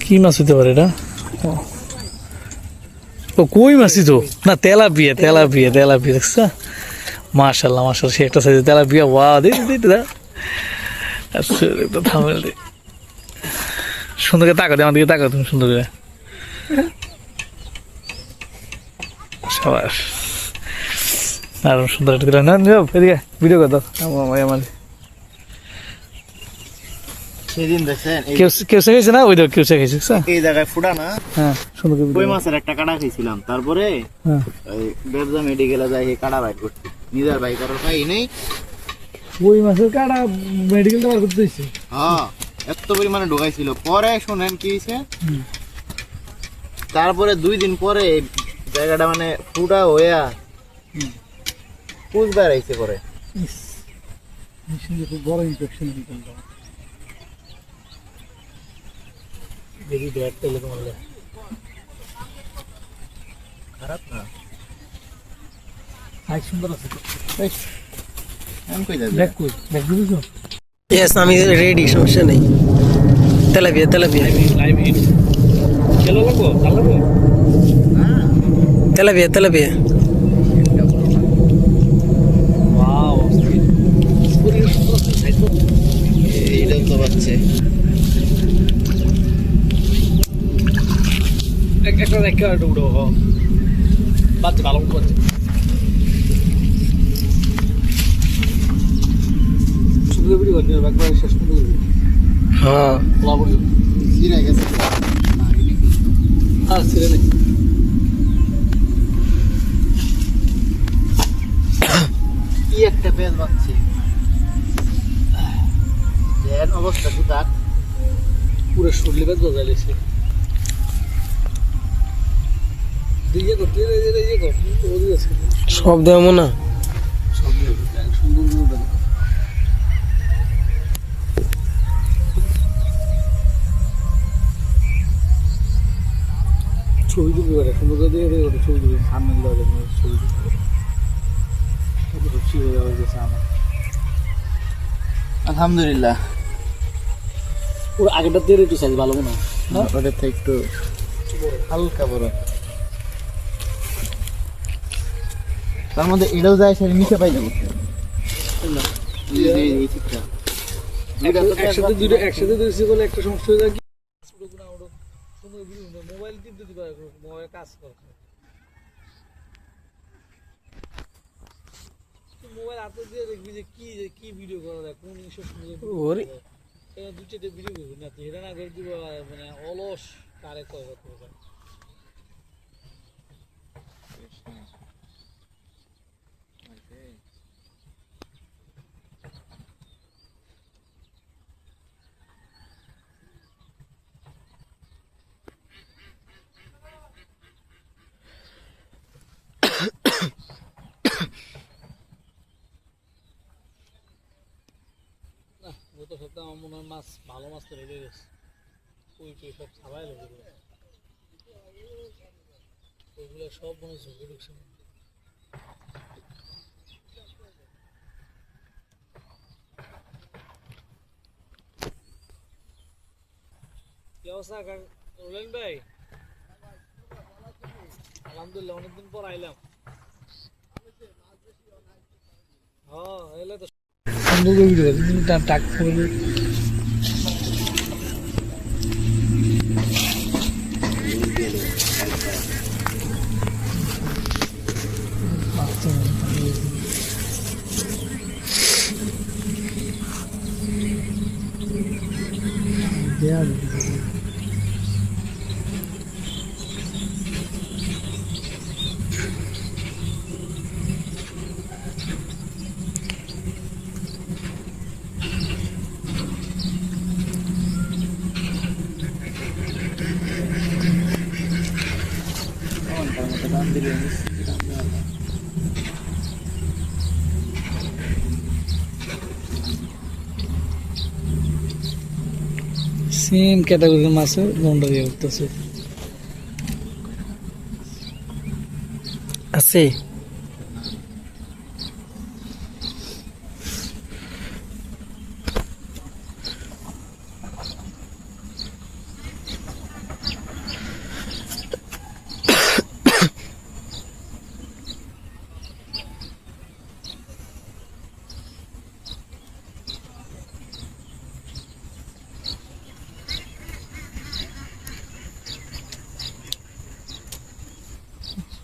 কি মাছ হইতে পারে এটা? ও। কই মাছই তো না তেলা বিয়ে তেলা বিয়ে তেলা বিয়ে দেখছ? মাশাল্লাহ মাশাল্লাহ সে একটা সাইজে বিয়ে ওয়া দে দে আচ্ছা থামেল, দে। সুন্দর করে তাকা দে, আমার দিকে তাকা তুমি, সুন্দর করে। সবাস। আর সুন্দর না ভিডিও কর দাও। আমার আমার। সেদিন দেখছেন কেউ কেউ শিখেছে না? ওই দেখো কেউ শিখেছে এই জায়গায় ফুটা না? হ্যাঁ সুন্দর কই মাছের একটা কাটা খাইছিলাম তারপরে হ্যাঁ। ওই বেবজা মেডিকেলে যাই সেই কাটা বাইর করছি। নিজের বাইর করার পাই নেই। ওই মাছের কাটা মেডিকেল বার করতে হয়েছে হ্যাঁ এত পরিমাণে ঢোকাইছিল। পরে শোনেন কি তারপরে দুই দিন পরে জায়গাটা মানে ফুটা হইয়া। পুজ বেড়াইছে পরে। খুব বড় ইনফেকশন দেখি ব্যাট পেলে তোমার খারাপ না সাইজ সুন্দর আছে আমি কই যাবি ব্যাগ কই ব্যাগ দিছো ইয়েস আমি রেডি সমস্যা নেই তেলাপিয়া তেলাপিয়া লাইভ ইন খেলো লাগবো ভালো লাগবো তেলাপিয়া তেলাপিয়া ওয়াও পুরি সুন্দর আছে সাইজ এইটাও তো পাচ্ছে একটা একটা একটা উড়ো বাচ্চা ভালো করছে শুধু ভিডিও একবার শেষ করে হ্যাঁ আর ছেড়ে নেই কি একটা পাচ্ছে দেন অবস্থা তার পুরো শরীরে বেদ বজাইলেছে সব দেবো না ছবি সুন্দর করে দিয়ে ছবি তুলবি? সামনে দেওয়া না, ছবি হয়ে যাওয়া গেছে আমার আলহামদুলিল্লাহ। পুরো আগেরটা দিয়ে একটু সাইজ ভালো মনে হয়। না? ওটার থেকে একটু হালকা বড়। তার মধ্যে এটাও যায় সেটা নিচে পাই যাব। একসাথে দুটো একসাথে বলে একটা সমস্যা হয়ে যায় কি? মোবাইল টিপতে দিবা মোবাইল কাজ করে মোবাইল হাতে দিয়ে দেখবি যে কি যে কি ভিডিও করা যায় কোন জিনিসের সুন্দর ওরে। দু চারটে ভিডিও করবি না তো এটা না করে দিব মানে অলস কারে কয় করতে না গত আমার মনে হয় মাছ, ভালো মাছ তো রেখে গেছে ওই টই সব ছাড়াই লেগে গেছে ওইগুলো সব মনে ঝুঁকে ঢুকছে অবস্থা রোলেন ভাই? আলহামদুলিল্লাহ, অনেকদিন পর আইলাম। হ্যাঁ এলে তো সুন্দর করে ভিডিও করে সেম ক্যাটাগরির মাছে মন্ডা দিয়ে উঠতেছে আছে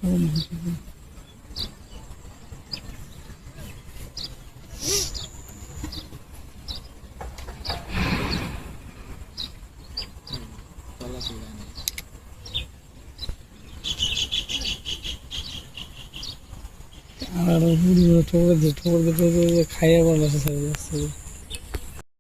আর ঠোকর দিয়ে ঠোকর দিয়ে খাইয়ে বলা ছেড়ে যাচ্ছে